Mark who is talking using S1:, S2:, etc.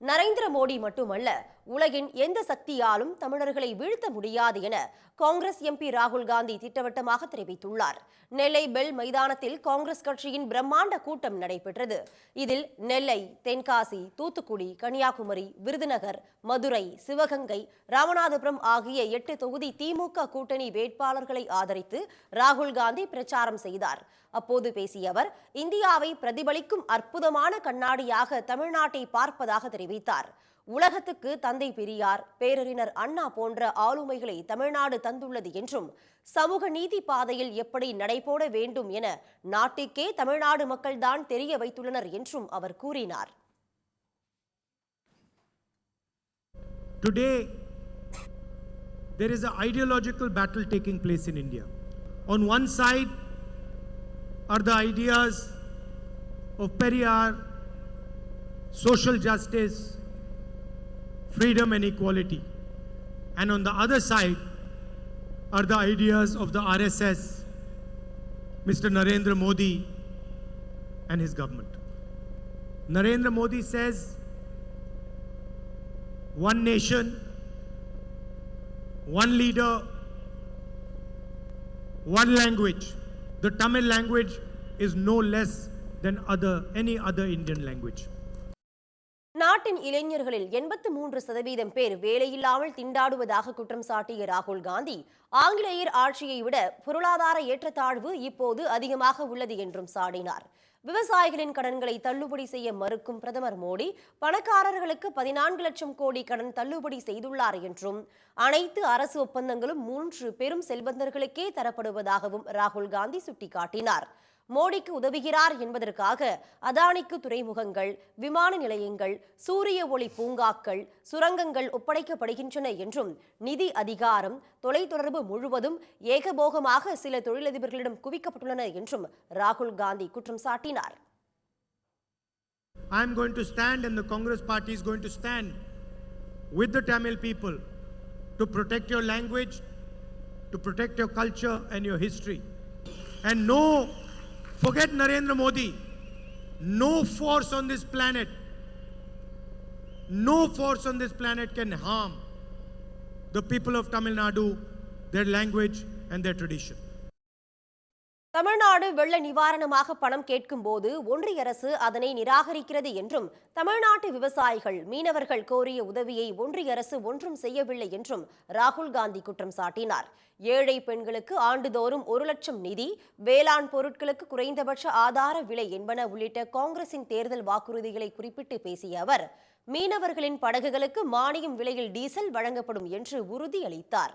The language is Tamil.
S1: நரேந்திர மோடி மட்டுமல்ல உலகின் எந்த சக்தியாலும் தமிழர்களை வீழ்த்த முடியாது என காங்கிரஸ் எம்பி ராகுல் காந்தி திட்டவட்டமாக தெரிவித்துள்ளார். நெல்லை பெல் மைதானத்தில் காங்கிரஸ் கட்சியின் பிரம்மாண்ட கூட்டம் நடைபெற்றது. இதில் நெல்லை தென்காசி தூத்துக்குடி கன்னியாகுமரி விருதுநகர் மதுரை சிவகங்கை ராமநாதபுரம் ஆகிய எட்டு தொகுதி திமுக கூட்டணி வேட்பாளர்களை ஆதரித்து ராகுல் காந்தி பிரச்சாரம் செய்தார். அப்போது பேசிய அவர் இந்தியாவை பிரதிபலிக்கும் அற்புதமான கண்ணாடியாக தமிழ்நாட்டை பார்ப்பதாக தெரிவித்தார். உலகத்துக்கு தந்த தந்தை பெரியார் பேரறிஞர் அண்ணா போன்ற ஆளுமைகளை தமிழ்நாடு தந்துள்ளது என்றும் சமூக நீதி பாதையில் எப்படி நடைபோட வேண்டும் என நாட்டுக்கே தமிழ்நாடு மக்கள்தான் தெரிய வைத்துள்ளனர் என்றும் அவர் கூறினார்
S2: Today, there is an ideological battle taking place in India. On one side are the ideas of Periyar, social justice, freedom and equality. And on the other side are the ideas of the RSS, Mr. Narendra Modi and his government. Narendra Modi says one nation, one leader, one language. The Tamil language is no less than other any other Indian language.
S1: நாட்டின் இளைஞர்களில் எண்பத்து மூன்று சதவீதம் பேர் வேலையில்லாமல் திண்டாடுவதாக குற்றம் சாட்டிய ராகுல் காந்தி ஆங்கிலேயர் ஆட்சியை விட பொருளாதார ஏற்றத்தாழ்வு இப்போது அதிகமாக உள்ளது என்றும் சாடினார். விவசாயிகளின் கடன்களை தள்ளுபடி செய்ய மறுக்கும் பிரதமர் மோடி பணக்காரர்களுக்கு பதினான்கு லட்சம் கோடி கடன் தள்ளுபடி செய்துள்ளார் என்றும் அனைத்து அரசு ஒப்பந்தங்களும் மூன்று பெரும் செல்வந்தர்களுக்கே தரப்படுவதாகவும் ராகுல் காந்தி சுட்டிக்காட்டினார். மோடிக்கு உதவுகிறார் என்பதற்காக அதானிக்கு துறைமுகங்கள் விமான நிலையங்கள் சூரிய ஒளி பூங்காக்கள் சுரங்கங்கள் ஒப்படைக்கப்படுகின்றன என்றும் நிதி அதிகாரம் தொலைத்தொடர்பு முழுவதும் ஏகபோகமாக சில தொழிலதிபர்களிடம் குவிக்கப்பட்டுள்ளன என்றும் ராகுல் காந்தி குற்றம் சாட்டினார்
S2: I am going to stand and the Congress party is going to stand with the Tamil people to protect your language, to protect your culture and your history. And no, forget Narendra Modi, no force on this planet, no force on this planet can harm the people of Tamil Nadu, their language and their tradition.
S1: Tamil Nadu வெள்ள நிவாரணமாக பணம் கேட்கும் போது ஒன்றிய அரசு அதனை நிராகரிக்கிறது என்றும் தமிழ்நாட்டு விவசாயிகள் மீனவர்கள் கோரிய உதவியை ஒன்றிய அரசு ஒன்றும் செய்யவில்லை என்றும் ராகுல் காந்தி குற்றம் சாட்டினார். ஏழை பெண்களுக்கு ஆண்டுதோறும் ஒரு லட்சம் நிதி வேளாண் பொருட்களுக்கு குறைந்தபட்ச ஆதார விலை என்பன உள்ளிட்ட காங்கிரசின் தேர்தல் வாக்குறுதிகளை குறிப்பிட்டு பேசிய அவர் மீனவர்களின் படகுகளுக்கு மானியம் விலையில் டீசல் வழங்கப்படும் என்று உறுதியளித்தார்.